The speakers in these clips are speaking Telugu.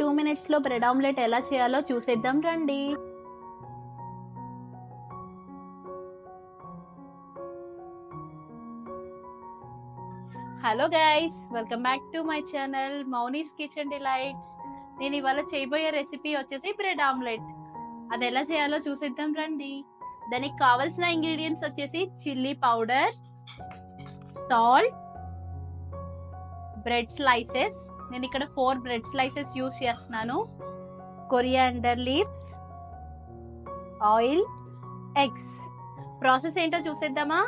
టూ మినిట్స్లో బ్రెడ్ ఆమ్లెట్ ఎలా చేయాలో చూసేద్దాం రండి. Hello guys welcome back to my channel Mouni's kitchen delights. నేను ఇవాళ చేయబోయే రెసిపీ వచ్చేసి బ్రెడ్ ఆమ్లెట్. అది ఎలా చేయాలో చూసేద్దాం రండి. దానికి కావలసిన ఇంగ్రీడియంట్స్ వచ్చేసి chilli powder salt bread slices నేను ఇక్కడ ఫోర్ బ్రెడ్ స్లైసెస్ యూస్ చేస్తున్నాను. Coriander leaves oil eggs process ఏంటో చూసేద్దామా?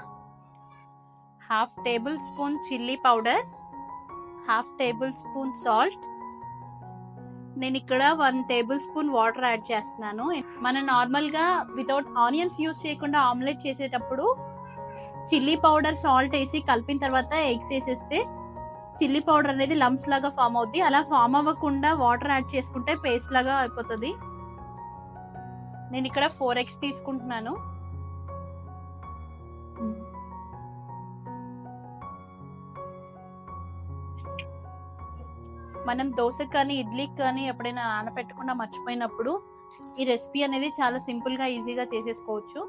Half tablespoon chilli powder half tablespoon salt నేను ఇక్కడ one tablespoon water add చేస్తున్నాను. మనం నార్మల్గా వితౌట్ ఆనియన్స్ యూస్ చేయకుండా ఆమ్లెట్ చేసేటప్పుడు చిల్లీ పౌడర్ సాల్ట్ వేసి కలిపిన తర్వాత ఎగ్స్ వేసేస్తే చిల్లీ పౌడర్ అనేది లమ్స్ లాగా ఫామ్ అవుద్ది. అలా ఫామ్ అవ్వకుండా వాటర్ యాడ్ చేసుకుంటే పేస్ట్ లాగా అయిపోతుంది. నేను ఇక్కడ ఫోర్ ఎక్స్ తీసుకుంటున్నాను. మనం దోశకు కానీ ఇడ్లీకి కానీ ఎప్పుడైనా నానపెట్టకుండా మర్చిపోయినప్పుడు ఈ రెసిపీ అనేది చాలా సింపుల్గా ఈజీగా చేసేసుకోవచ్చు.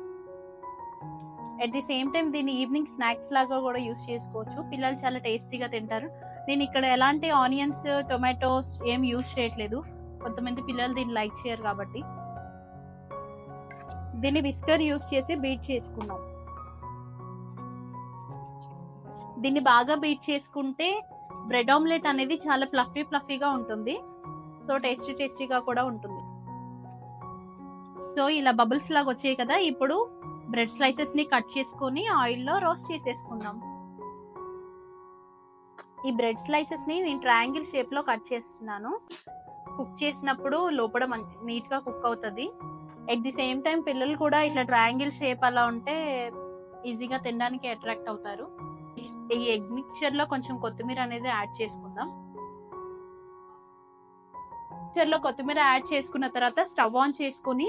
అట్ ది సేమ్ టైం దీన్ని ఈవినింగ్ స్నాక్స్ లాగా కూడా యూస్ చేసుకోవచ్చు. పిల్లలు చాలా టేస్టీగా తింటారు. నేను ఇక్కడ ఎలాంటి ఆనియన్స్ టొమాటోస్ ఏం యూస్ చేయట్లేదు. కొంతమంది పిల్లలు దీన్ని లైక్ చేయరు కాబట్టి. దీన్ని విస్కర్ యూస్ చేసి బీట్ చేసుకున్నాం దీన్ని బాగా బీట్ చేసుకుంటే బ్రెడ్ ఆమ్లెట్ అనేది చాలా ఫ్లఫీ ఫ్లఫీగా ఉంటుంది. సో టేస్టీ టేస్టీగా కూడా ఉంటుంది. సో ఇలా బబుల్స్ లాగా వచ్చాయి కదా. ఇప్పుడు బ్రెడ్ స్లైసెస్ని కట్ చేసుకొని ఆయిల్లో రోస్ట్ చేసేసుకుందాం. ఈ బ్రెడ్ స్లైసెస్ని నేను ట్రయాంగిల్ షేప్లో కట్ చేస్తున్నాను. కుక్ చేసినప్పుడు లోపల నీట్గా కుక్ అవుతుంది. ఎట్ ది సేమ్ టైం పిల్లలు కూడా ఇట్లా ట్రయాంగిల్ షేప్ అలా ఉంటే ఈజీగా తినడానికి అట్రాక్ట్ అవుతారు. ఈ ఎగ్ మిక్చర్లో కొంచెం కొత్తిమీర అనేది యాడ్ చేసుకుందాం. మిక్చర్లో కొత్తిమీర యాడ్ చేసుకున్న తర్వాత స్టవ్ ఆన్ చేసుకుని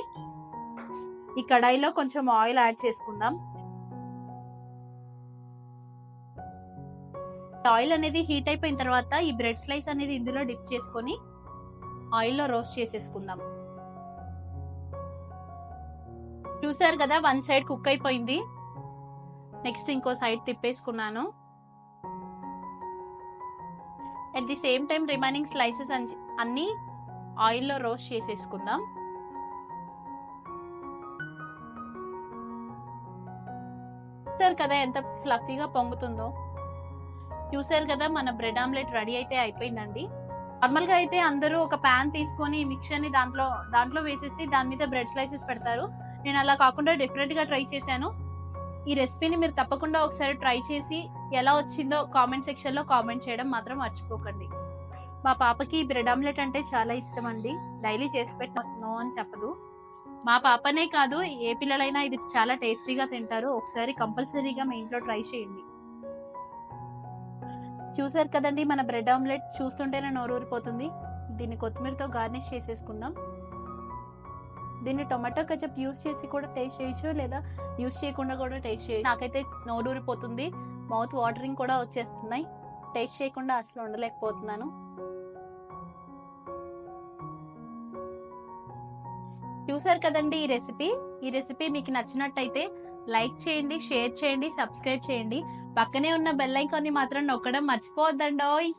ఈ కడాయిలో కొంచెం ఆయిల్ యాడ్ చేసుకుందాం. ఆయిల్ అనేది హీట్ అయిపోయిన తర్వాత ఈ బ్రెడ్ స్లైస్ అనేది ఇందులో డిప్ చేసుకొని ఆయిల్లో రోస్ట్ చేసేసుకుందాం. చూసారు కదా వన్ సైడ్ కుక్ అయిపోయింది. నెక్స్ట్ ఇంకో side తిప్పేసుకున్నాను. At the same time remaining slices అన్ని ఆయిల్లో రోస్ట్ చేసేసుకుందాం. చూసారు కదా ఎంత ఫ్లఫీగా పొంగుతుందో? చూసారు కదా మన బ్రెడ్ ఆమ్లెట్ రెడీ అయితే అయిపోయిందండి. నార్మల్గా అయితే అందరూ ఒక ప్యాన్ తీసుకొని మిక్చర్ని దాంట్లో దాంట్లో వేసేసి దాని మీద బ్రెడ్ స్లైసెస్ పెడతారు. నేను అలా కాకుండా డిఫరెంట్గా ట్రై చేశాను. ఈ రెసిపీని మీరు తప్పకుండా ఒకసారి ట్రై చేసి ఎలా వచ్చిందో కామెంట్ సెక్షన్లో కామెంట్ చేయడం మాత్రం మర్చిపోకండి. మా పాపకి బ్రెడ్ ఆమ్లెట్ అంటే చాలా ఇష్టం అండి. డైలీ చేసి పెట్టను అని చెప్పదు. మా పాపనే కాదు ఏ పిల్లలైనా ఇది చాలా టేస్టీగా తింటారు. ఒకసారి కంపల్సరీగా మీ ఇంట్లో ట్రై చేయండి. చూసారు కదండి మన బ్రెడ్ ఆమ్లెట్ చూస్తుంటేనే నోరూరిపోతుంది. దీన్ని కొత్తిమీరతో గార్నిష్ చేసేసుకుందాం. దీన్ని టొమాటో కచప్ యూస్ చేసి కూడా టేస్ట్ చేయొచ్చు లేదా యూస్ చేయకుండా కూడా టేస్ట్ చేయొచ్చు? నాకైతే నోరూరిపోతుంది. మౌత్ వాటరింగ్ కూడా వచ్చేస్తున్నాయి. టేస్ట్ చేయకుండా అసలు ఉండలేకపోతున్నాను. చూసారు కదండి ఈ రెసిపీ? ఈ రెసిపీ మీకు నచ్చినట్టయితే లైక్ చేయండి షేర్ చేయండి సబ్స్క్రైబ్ చేయండి. పక్కనే ఉన్న బెల్ ఐకాన్ని మాత్రం నొక్కడం మర్చిపోవద్దండోయ్.